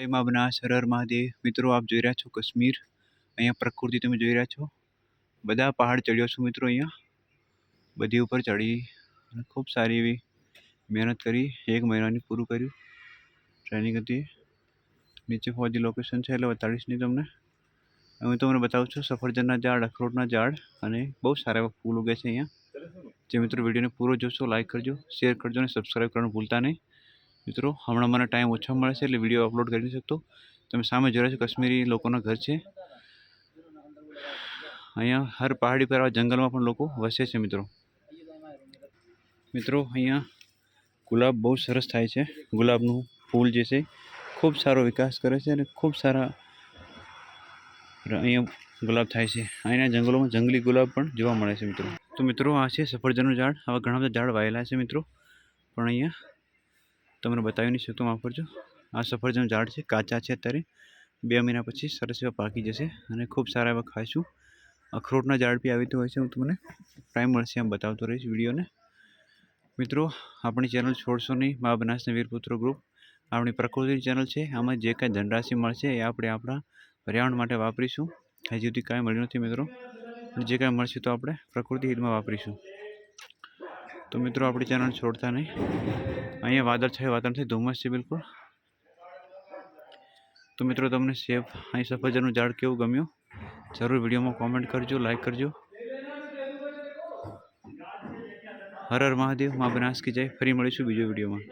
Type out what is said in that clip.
જય મા બનાસ હર હર મહાદેવ, મિત્રો, આપ જોઈ રહ્યા છો કશ્મીર. અહીંયા પ્રકૃતિ તમે જોઈ રહ્યા છો. બધા પહાડ ચડ્યો છું મિત્રો અહીંયા. બધી ઉપર ચડી અને ખૂબ સારી એવી મહેનત કરી, એક મહિનાની પૂરું કર્યું. ટ્રેનિંગ હતી. નીચે ફોજી લોકેશન છે એટલે બતાડીશ નહીં તમને. હું તમને બતાવું છું સફરજનના ઝાડ, અખરોટના ઝાડ અને બહુ સારા એવા ફૂલ ઉગે છે અહીંયા. જે મિત્રો વિડીયોને પૂરો જોશો લાઈક કરજો શેર કરજો અને સબસ્ક્રાઈબ કરવાનું ભૂલતા નહીં. મિત્રો, હમણાં મને ટાઈમ ઓછો મળે છે એટલે વીડિયો અપલોડ કરી નથી શકતો. તમે સામે રહ્યા છો, કાશ્મીરી લોકોના ઘર છે. અહીંયા હર પહાડી પર આવા જંગલમાં પણ લોકો વસે છે, મિત્રો. મિત્રો, અહીંયા ગુલાબ બહુ સરસ થાય છે. ગુલાબનું ફૂલ જે છે, ખૂબ સારો વિકાસ કરે છે અને ખૂબ સારા અહીંયા ગુલાબ થાય છે. અહીંના જંગલોમાં જંગલી ગુલાબ પણ જોવા મળે છે, મિત્રો. તો મિત્રો, આ છે સફરજનનું ઝાડ. આવા ઘણા બધા ઝાડ વાયેલા છે, મિત્રો. પણ અહીંયા તમને બતાવી નહીં શકતો માફ કરજો આ સફરજન ઝાડ છે, કાચા છે અત્યારે. બે મહિના પછી સરસ એવા પાકી જશે અને ખૂબ સારા એવા ખાઈશું. અખરોટના ઝાડ બી આવી તો હોય છે, હું તમને ટાઈમ મળશે એમ બતાવતો રહીશ વિડીયોને. મિત્રો, આપણી ચેનલ છોડશો નહીં, મા બનાસના વીરપુત્રો ગ્રુપ આપણી પ્રકૃતિની ચેનલ છે, આમાં જે કાંઈ ધનરાશિ મળશે એ આપણે આપણા પર્યાવરણ માટે વાપરીશું. હજી સુધી કાંઈ મળ્યું નથી મિત્રો. જે કાંઈ મળશે તો આપણે પ્રકૃતિ હિતમાં વાપરીશું. તો મિત્રો, આપણી ચેનલ છોડતા નહીં. અહીંયા વાદળ છે વાતાવરણ છે ધુમ્મસ છે બિલકુલ. તો મિત્રો, તમને સેફ અહીં સફરજનનું ઝાડ કેવું ગમ્યું? જરૂર વિડીયોમાં કોમેન્ટ કરજો લાઈક કરજો. હર હર મહાદેવ, મા બનાસ કી જય. ફરી મળીશું બીજો વિડીયોમાં.